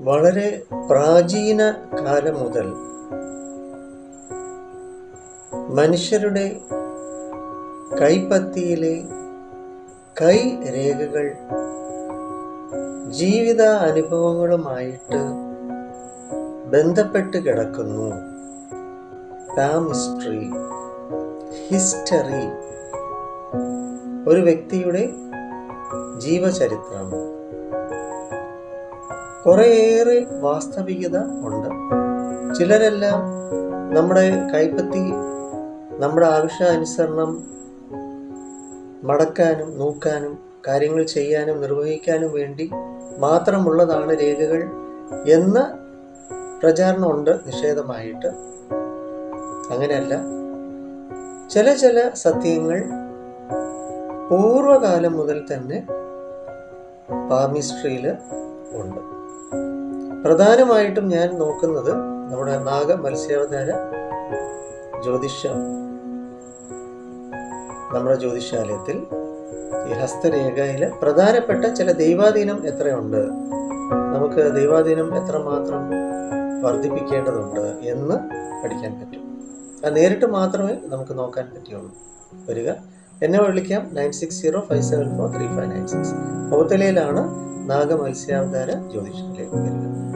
വളരെ പ്രാചീന കാലം മുതൽ മനുഷ്യരുടെ കൈപ്പത്തിയിലെ കൈ രേഖകൾ ജീവിത അനുഭവങ്ങളുമായിട്ട് ബന്ധപ്പെട്ട് കിടക്കുന്നു. പാമിസ്ട്രി ഹിസ്റ്ററി ഒരു വ്യക്തിയുടെ ജീവചരിത്രം. കുറേയേറെ വാസ്തവികത ഉണ്ട്. ചിലരെല്ലാം നമ്മുടെ കൈപ്പത്തി നമ്മുടെ ആവശ്യാനുസരണം മടക്കാനും നോക്കാനും കാര്യങ്ങൾ ചെയ്യാനും നിർവഹിക്കാനും വേണ്ടി മാത്രമുള്ളതാണ് രേഖകൾ എന്ന പ്രചാരണമുണ്ട് നിഷേധമായിട്ട്. അങ്ങനെയല്ല ചില ചില സത്യങ്ങൾ പൂർവകാലം മുതൽ തന്നെ പാമിസ്ട്രിയിൽ ഉണ്ട്. പ്രധാനമായിട്ടും ഞാൻ നോക്കുന്നത് നമ്മുടെ നാഗ മത്സ്യാവതാര ജ്യോതിഷ നമ്മുടെ ജ്യോതിഷാലയത്തിൽ ഈ ഹസ്തരേഖയിൽ പ്രധാനപ്പെട്ട ചില ദൈവാധീനം എത്രയുണ്ട്? നമുക്ക് ദൈവാധീനം എത്രമാത്രം വർദ്ധിപ്പിക്കേണ്ടതുണ്ട് എന്ന് പഠിക്കാൻ പറ്റും. അത് നേരിട്ട് മാത്രമേ നമുക്ക് നോക്കാൻ പറ്റുള്ളൂ വരിക. എന്നെ വിളിക്കാം. Nine six zero five seven four three five nine six. ഹോത്തലയിലാണ് നാഗ മത്സ്യാവതാര ജ്യോതിഷത്തിലേക്ക് വരിക